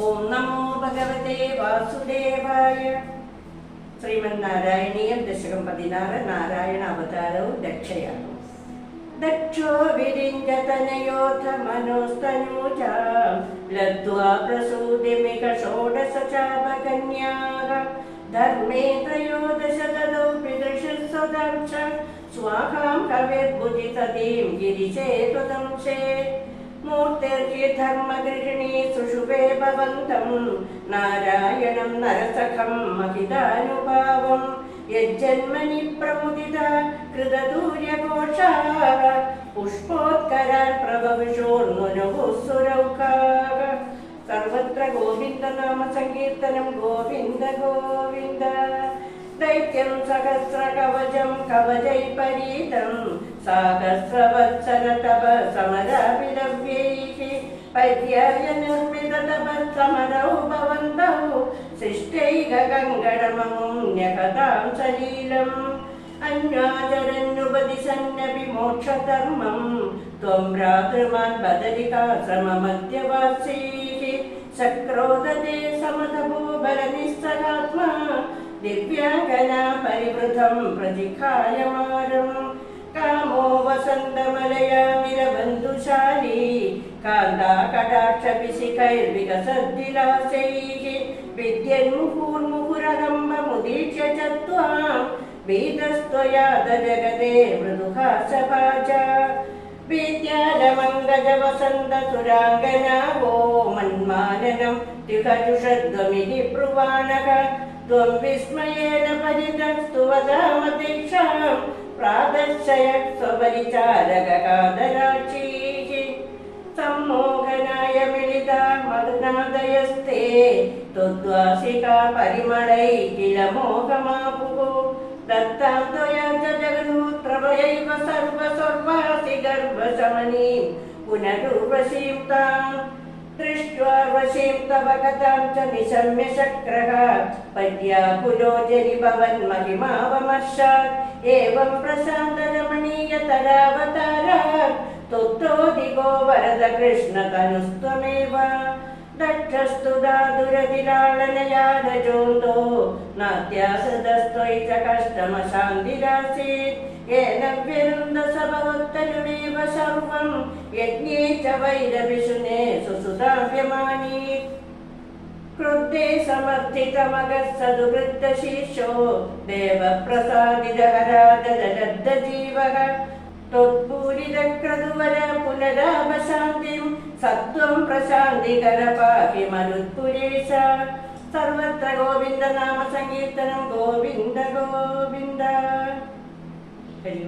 ഓം നമോ ഭഗവതേ വാസുദേവായ ശ്രീമന്നാരായണീയം ദശകം പതിനാറ് നാരായണ അവതാരവും ദക്ഷയാണ് ദക്ഷോ വിരിഞ്ചതനയോധ മനോസ്തനൂജാം ലബ്ധ്വാ പ്രസൂതിമിക ഷോഡശ ചാപകന്യാः ധർമ്മേ ത്രയോദശ തദോ പിതൃഷസ്വദംശ സ്വാഹാം കവിർഭുജിതതീം ഗിരിശേ त्वदंशे മൂർത്തിർക്കി ധർമ്മഗൃഹിണി സുഷുവേ ഭവന്തം നാരായണം നരസഖം മഹിതാനുഭാവം. യജ്ജന്മനി പ്രമുദിത കൃതദൂര്യഘോഷാः പുഷ്പോത്കരാൻ പ്രഭവിഷോർന്നുനഭുസുരൗകാः സർവത്ര ഗോവിന്ദ നാമ സങ്കീർത്തനം ഗോവിന്ദ ഗോവിന്ദ. ദൈത്യം സഹസ്ര കവചം കവചൈ പരീതം സാഹസ്രവത്സര തപ पदभस्तमनौ भवन्तौ सृष्टैगङ्गणममुण्यकथां सलीलम् अन्याचरन्नुपदिशन्नपि मोक्षधर्मम् त्वं भ्रातृमान् बदलिकाश्रममध्यवासीः सक्रोधते समतभूबलनिस्सलात्मा दिव्याङ्गना परिवृतं प्रतिखायमारम् कामो वसन्तमलया विरबन्धुशाली कान्ताकटाक्षपिशिखैर्विकसद्दिलासैः विद्यन्मुहुर्मुहुरदम्बमुदीक्ष च त्वां भीतस्त्वयाद जगते मृदुहासपाच विद्यालमङ्गजवसन्तसुराङ्गना वो मन्माननं त्रिहजुषद्वमिति ब्रुवाणः त्वं विस्मयेन परितस्तु वदामतीक्षां प्रातश्चय स्वपरिचारककादराक्षी सम्मोहनाय मिलिता मग्नादयस्ते त्वद्वासिका परिमळै किल मोहमापुः दत्तां त्वया च सर्वसर्वासि गर्भशमनीं पुनरुर्वशीं ताम् दृष्ट्वा वशीं च निशम्य शक्रः। पद्याकुलो जनिभवन्महिमावमर्शात् एवं प्रशान्तरमणीयतरावतारात्। स्तुतो दिवो वरदकृष्णतनुस्त्वमेव दक्षस्तु दादुरदिलालनयादजोन्दो नात्यासदस्त्वयि च कष्टमशान्तिरासीत्। येन त्वेन सर्वं। यज्ञे च वैद विशुने सुमगत्सुवृत्तशीर्षो देव प्रसादि വിദക്രതുവര പുനരാമശാന്തിയും സത്വം പ്രശാന്തികര പാഹി മരുത്പുരേശ സർവത്ര ഗോവിന്ദ നാമ സങ്കീർത്തനം ഗോവിന്ദ ഗോവിന്ദ. ഹരി